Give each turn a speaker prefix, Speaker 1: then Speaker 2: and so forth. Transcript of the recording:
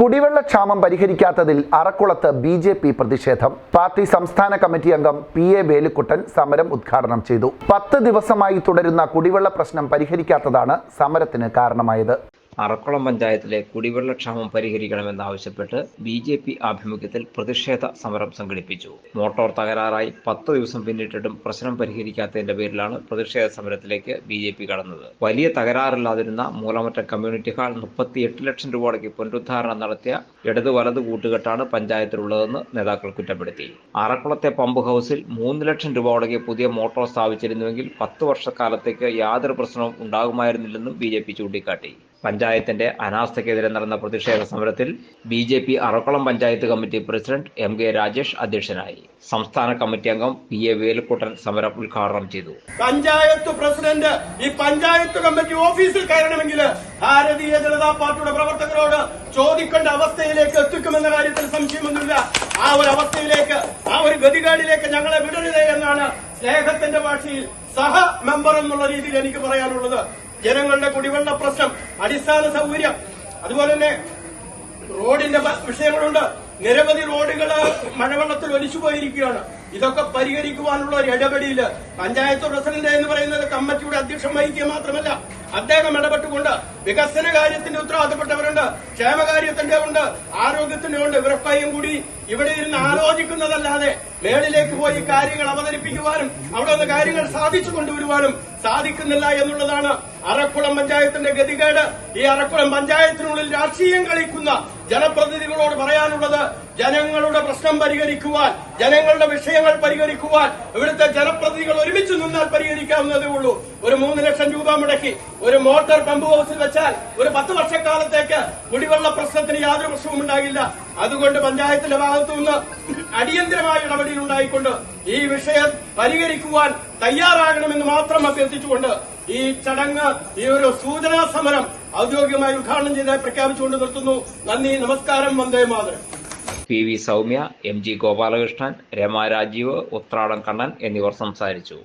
Speaker 1: കുടിവെള്ളക്ഷാമം പരിഹരിക്കാത്തതിൽ അറക്കുളത്ത് ബി ജെ പി പ്രതിഷേധം. പാർട്ടി സംസ്ഥാന കമ്മിറ്റി അംഗം പി എ വേലുക്കുട്ടൻ സമരം ഉദ്ഘാടനം ചെയ്തു. പത്ത് ദിവസമായി തുടരുന്ന കുടിവെള്ള പ്രശ്നം പരിഹരിക്കാത്തതാണ് സമരത്തിന് കാരണമായത്.
Speaker 2: അറക്കുളം പഞ്ചായത്തിലെ കുടിവെള്ളക്ഷാമം പരിഹരിക്കണമെന്നാവശ്യപ്പെട്ട് ബി ജെ പി ആഭിമുഖ്യത്തിൽ പ്രതിഷേധ സമരം സംഘടിപ്പിച്ചു. മോട്ടോർ തകരാറായി പത്ത് ദിവസം പിന്നിട്ടിട്ടും പ്രശ്നം പരിഹരിക്കാത്തതിന്റെ പേരിലാണ് പ്രതിഷേധ സമരത്തിലേക്ക് ബി ജെ പി കടന്നത്. വലിയ തകരാറില്ലാതിരുന്ന മൂലമറ്റം കമ്മ്യൂണിറ്റി ഹാൾ മുപ്പത്തിയെട്ട് ലക്ഷം രൂപ മുടക്കി പുനരുദ്ധാരണം നടത്തിയ ഇടതു വലത് കൂട്ടുകെട്ടാണ് പഞ്ചായത്തിലുള്ളതെന്ന് നേതാക്കൾ കുറ്റപ്പെടുത്തി. അറക്കുളത്തെ പമ്പ് ഹൗസിൽ മൂന്ന് ലക്ഷം രൂപ മുടക്കി പുതിയ മോട്ടോർ സ്ഥാപിച്ചിരുന്നുവെങ്കിൽ പത്ത് വർഷക്കാലത്തേക്ക് യാതൊരു പ്രശ്നവും ഉണ്ടാകുമായിരുന്നില്ലെന്നും ബി ചൂണ്ടിക്കാട്ടി. പഞ്ചായത്തിന്റെ അനാസ്ഥയ്ക്കെതിരെ നടന്ന പ്രതിഷേധ സമരത്തിൽ B J P Arakkulam panchayat committee president M K Rajesh അധ്യക്ഷനായി. സംസ്ഥാന കമ്മിറ്റി അംഗം പി എ വേലുക്കുട്ടൻ സമരം ഉദ്ഘാടനം ചെയ്തു.
Speaker 3: പഞ്ചായത്ത് പ്രസിഡന്റ് ഈ പഞ്ചായത്ത് കമ്മിറ്റി ഓഫീസിൽ കയറണമെങ്കിൽ ഭാരതീയ ജനതാ പാർട്ടിയുടെ പ്രവർത്തകരോട് ചോദിക്കേണ്ട അവസ്ഥയിലേക്ക് എത്തിക്കുമെന്ന കാര്യത്തിൽ സംശയമൊന്നുമില്ല. ആ ഒരു അവസ്ഥയിലേക്ക് ആ ഒരു ഗതികേടിലേക്ക് ഞങ്ങളെ വിടരുത് എന്നാണ് സ്നേഹത്തിന്റെ ഭാഷയിൽ സഹ മെമ്പർ എന്നുള്ള രീതിയിൽ എനിക്ക് പറയാനുള്ളത്. ജനങ്ങളുടെ കുടിവെള്ള പ്രശ്നം അടിസ്ഥാന സൗകര്യം അതുപോലെ തന്നെ റോഡിന്റെ വിഷയങ്ങളുണ്ട്. നിരവധി റോഡുകൾ മഴവെള്ളത്തിൽ ഒലിച്ചു പോയിരിക്കുകയാണ്. ഇതൊക്കെ പരിഹരിക്കുവാനുള്ള ഒരു ഇടപെടിയിൽ പഞ്ചായത്ത് പ്രസിഡന്റ് എന്ന് പറയുന്നത് കമ്മിറ്റിയുടെ അധ്യക്ഷൻ വഹിക്കുക മാത്രമല്ല അദ്ദേഹം ഇടപെട്ടുകൊണ്ട് വികസന കാര്യത്തിന്റെ ഉത്തരവാദപ്പെട്ടവരുണ്ട് ക്ഷേമകാര്യത്തിന്റെ ഉണ്ട് ആരോഗ്യത്തിന്റെ ഉണ്ട് ഇവരൊക്കെയും കൂടി ഇവിടെ ഇരുന്ന് ആലോചിക്കുന്നതല്ലാതെ മേളിലേക്ക് പോയി കാര്യങ്ങൾ അവതരിപ്പിക്കുവാനും അവിടെ നിന്ന് കാര്യങ്ങൾ സാധിച്ചു കൊണ്ടുവരുവാനും സാധിക്കുന്നില്ല എന്നുള്ളതാണ് അറക്കുളം പഞ്ചായത്തിന്റെ ഗതികേട് ഈ അറക്കുളം പഞ്ചായത്തിനുള്ളിൽ രാഷ്ട്രീയം കളിക്കുന്ന ജനപ്രതിനിധികളോട് പറയാനുള്ളത് ജനങ്ങളുടെ പ്രശ്നം പരിഹരിക്കുവാൻ ജനങ്ങളുടെ വിഷയങ്ങൾ പരിഹരിക്കുവാൻ ഇവിടുത്തെ ജനപ്രതിനിധികൾ ഒരുമിച്ച് നിന്നാൽ പരിഹരിക്കാവുന്നതേ ഉള്ളൂ. ഒരു മൂന്ന് ലക്ഷം രൂപ മുടക്കി ഒരു മോട്ടോർ പമ്പ് ഹൗസിൽ വെച്ചാൽ ഒരു പത്ത് വർഷക്കാലത്തേക്ക് കുടിവെള്ള പ്രശ്നത്തിന് യാതൊരു പ്രശ്നവും ഉണ്ടാകില്ല. അതുകൊണ്ട് പഞ്ചായത്തിന്റെ ഭാഗത്തു നിന്ന് അടിയന്തരമായ നടപടികൾ ഉണ്ടായിക്കൊണ്ട് ഈ വിഷയം പരിഹരിക്കുവാൻ തയ്യാറാകണമെന്ന് മാത്രം അഭ്യർത്ഥിച്ചുകൊണ്ട് ഈ ചടങ്ങ് ഈ ഒരു സൂചനാ സമരം ഔദ്യോഗികമായി ഉദ്ഘാടനം ചെയ്ത് പ്രഖ്യാപിച്ചുകൊണ്ട് നിർത്തുന്നു. നന്ദി നമസ്കാരം Vande Mataram.
Speaker 2: P V Soumya M G Gopalakrishnan Rama Rajeev Uthradam Kannan എന്നിവർ സംസാരിച്ചു.